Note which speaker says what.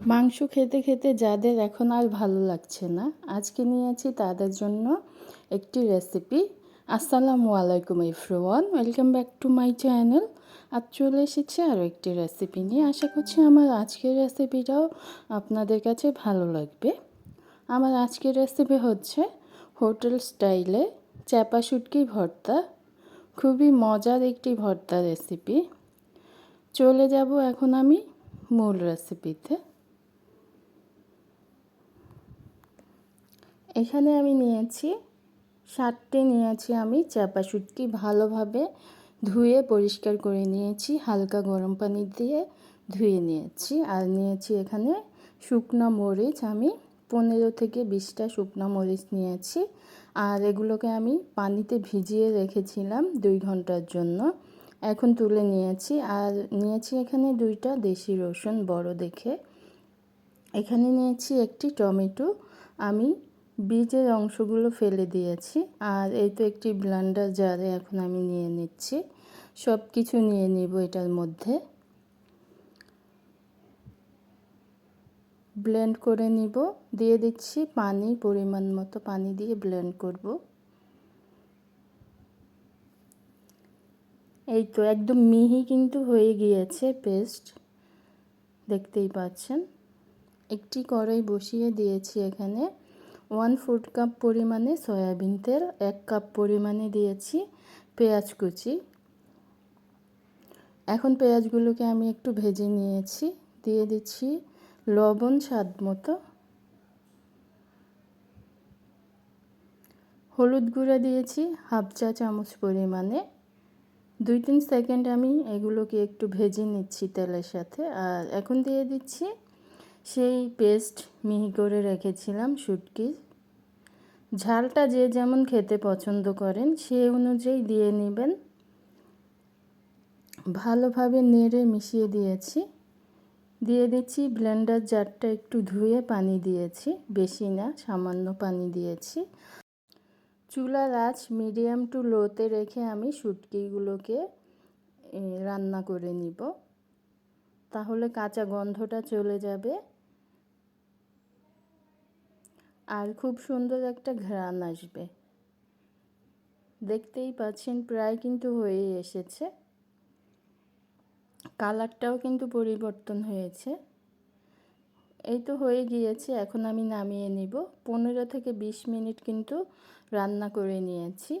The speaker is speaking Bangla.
Speaker 1: মাংস খেতে খেতে যাদের এখন আর ভালো লাগছে না, আজকে নিয়েছি তাদের জন্য একটি রেসিপি আসসালামু আলাইকুম everyone welcome back to my channel আজ চলে এসেছি আরও একটি রেসিপি নিয়ে। আশা করছি আমার আজকের রেসিপিটাও আপনাদের কাছে ভালো লাগবে। আমার আজকের রেসিপি হচ্ছে হোটেল স্টাইলে চ্যাপা শুটকি ভর্তা। খুবই মজার একটি ভর্তা রেসিপি চলে যাব এখন আমি মূল রেসিপিতে এখানে আমি নিয়েছি ষাটটি নিয়েছি আমি, চাপা শুটকি ভালোভাবে ধুয়ে পরিষ্কার করে নিয়েছি, হালকা গরম পানি দিয়ে ধুয়ে নিয়েছি। আর নিয়েছি এখানে শুকনো মরিচ, আমি পনেরো থেকে বিশটা শুকনো মরিচ নিয়েছি। আর এগুলোকে আমি পানিতে ভিজিয়ে রেখেছিলাম দুই ঘণ্টার জন্য। এখন তুলে নিয়েছি, আর নিয়েছি এখানে দুইটা দেশি রসুন বড় দেখে। এখানে নিয়েছি একটি টমেটো, আমি বীজের অংশগুলো ফেলে দিয়েছি। আর এই তো একটি ব্লান্ডার জারে এখন আমি নিয়ে নিচ্ছি। সব কিছু নিয়ে নিব এটার মধ্যে। ব্লেন্ড করে নিব। দিয়ে দিচ্ছি পানি, পরিমাণ মতো পানি দিয়ে ব্লেন্ড করব। এই তো একদম মিহি কিন্তু হয়ে গিয়েছে পেস্ট। দেখতেই পাচ্ছেন। একটি কড়াই বসিয়ে দিয়েছি এখানে। ওয়ান ফুড কাপ পরিমাণে সয়াবিন তেল, এক কাপ পরিমাণে দিয়েছি পেঁয়াজ কুচি। এখন পেঁয়াজগুলোকে আমি একটু ভেজে নিয়েছি। দিয়ে দিচ্ছি লবণ স্বাদ মতো। হলুদ গুঁড়া দিয়েছি হাফ চা চামচ পরিমাণে। দুই তিন সেকেন্ড আমি এগুলোকে একটু ভেজে নিচ্ছি তেলের সাথে। আর এখন দিয়ে দিচ্ছি সেই পেস্ট মিহি করে রেখেছিলাম শুটকি। ঝালটা যে যেমন খেতে পছন্দ করেন, সে অনুযায়ী দিয়ে নেবেন। ভালোভাবে নেড়ে মিশিয়ে দিয়েছি। দিয়ে দিচ্ছি, ব্লেন্ডার জারটা একটু ধুয়ে পানি দিয়েছি, বেশি না, সামান্য পানি দিয়েছি। চুলার আঁচ মিডিয়াম টু লোতে রেখে আমি শুটকিগুলোকে রান্না করে নিব। তাহলে কাঁচা গন্ধটা চলে যাবে। আর খুব সুন্দর একটা ঘ্রাণ আসবে। দেখতেই পাচ্ছেন, প্রায় কিন্তু হয়ে এসেছে। কালারটাও কিন্তু পরিবর্তন হয়েছে। এই তো হয়ে গিয়েছে, এখন আমি নামিয়ে নিব। পনেরো থেকে বিশ মিনিট কিন্তু রান্না করে নিয়েছি।